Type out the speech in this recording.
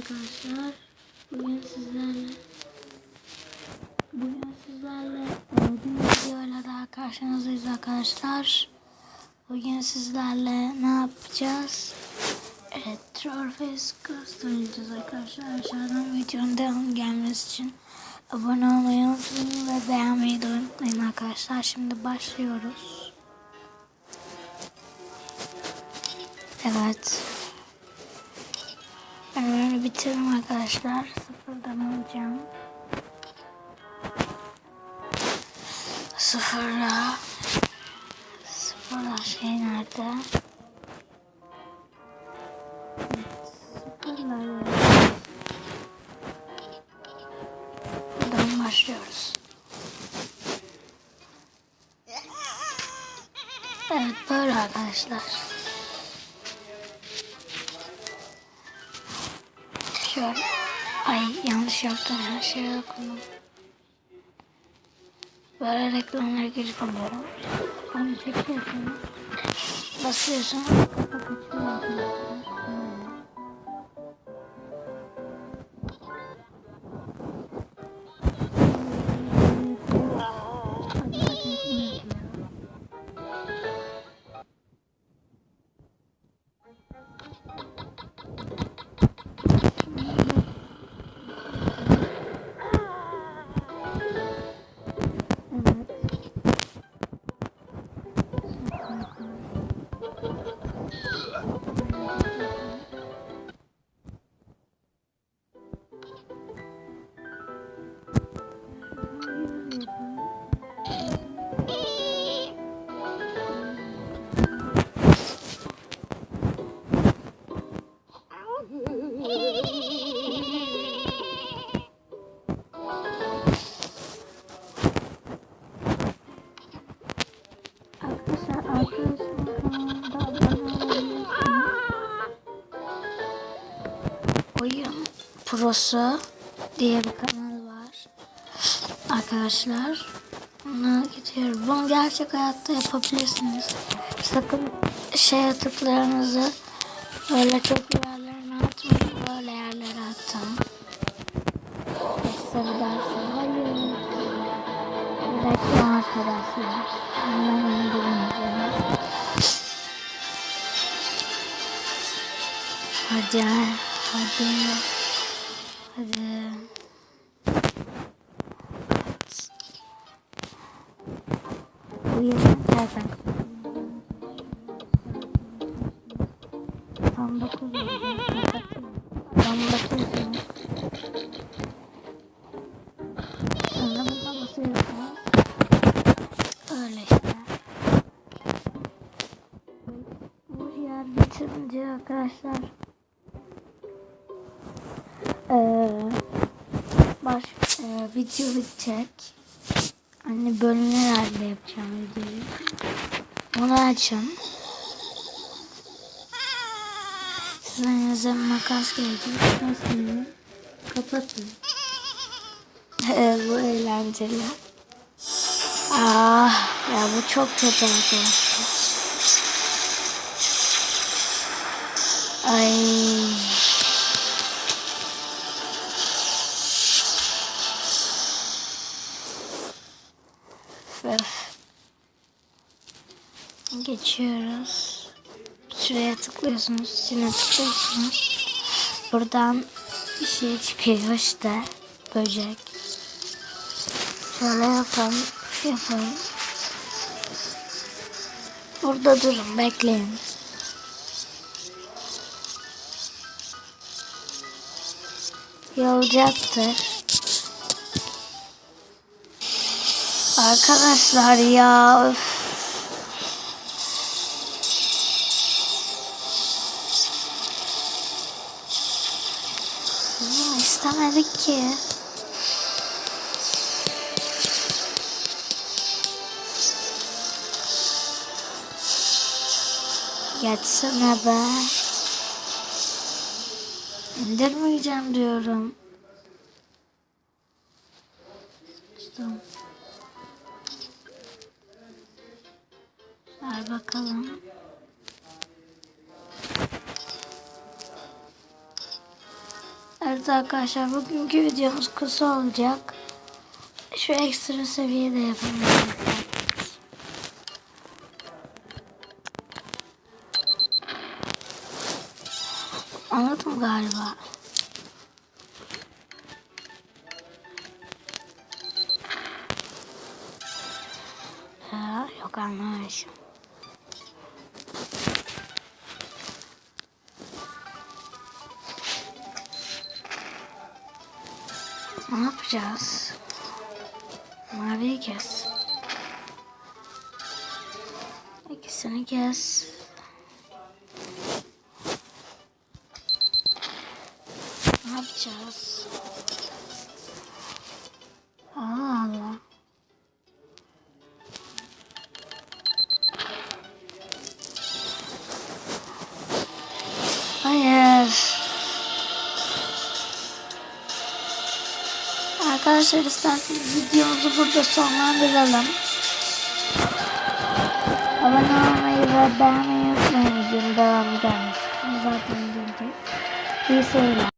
arkadaşlar. Bugün sizlerle Bugün sizlerle bir videoyla daha karşınızdayız arkadaşlar. Bugün sizlerle ne yapacağız? Evet, Trollface göstereceğiz arkadaşlar. Aşağıdan videonun devamı gelmesi için abone olmayı unutmayın ve beğenmeyi de unutmayın arkadaşlar. Şimdi başlıyoruz. Evet. Oyunu bitirdim arkadaşlar. Sıfırdan alacağım. Sıfırla. Sıfırla şey nerede? Sıfırla. Buradan başlıyoruz. Evet böyle arkadaşlar. Şöyle. Ay yanlış yaptım her şeye okudum. Böyle reklamlara girip alıyorum. Onu çekiyorsunuz. Basıyorsunuz. Kafa Oyun Prosu diye bir kanal var. Arkadaşlar ona gidiyorum. Bunu gerçek hayatta yapabilirsiniz. Sakın şey tıklarınızı böyle çok yerlerine atmayın. Böyle yerlere atın. Yoksa bir dersi hayır. Reklam arkadaşlar. Hemen Hadi, hadi, hadi. Yerin zaten. Tam dokuz oldu. Tam dokuz oldu. Sonra buradan basıyorsunuz. Öyle işte. Bu yer bitirince arkadaşlar eee baş eee, video bitecek. Hani bölümler halinde yapacağım videoyu. Onu açın. Elinize makas gelecek. Nasıl? Kapatın. bu eğlenceli. Ah ya bu çok kötü arkadaşlar. Ay. Geçiyoruz. Şuraya tıklıyorsunuz. Içine tıklıyorsunuz. Buradan bir şey çıkıyor işte. Böcek. Şöyle yapalım. Yapalım. Burada durun. Bekleyin. Yolacaktır. Arkadaşlar ya. Öf. Ya istemedik ki. Geçsene be. İndirmeyeceğim diyorum. Tamam. Ver bakalım. Evet arkadaşlar bugünkü videomuz kısa olacak. Şu ekstra seviyede yapalım. Anladım galiba. Ya, yok anlamamışım. Ne yapacağız? Maviyi kes. İkisini kes. Ne yapacağız? Arkadaşlar isterseniz videomuzu burada sonlandıralım. Abone olmayı ve beğenmeyi unutmayın videonun devamı gelmiş. Zaten gelecek. İyi seyirler.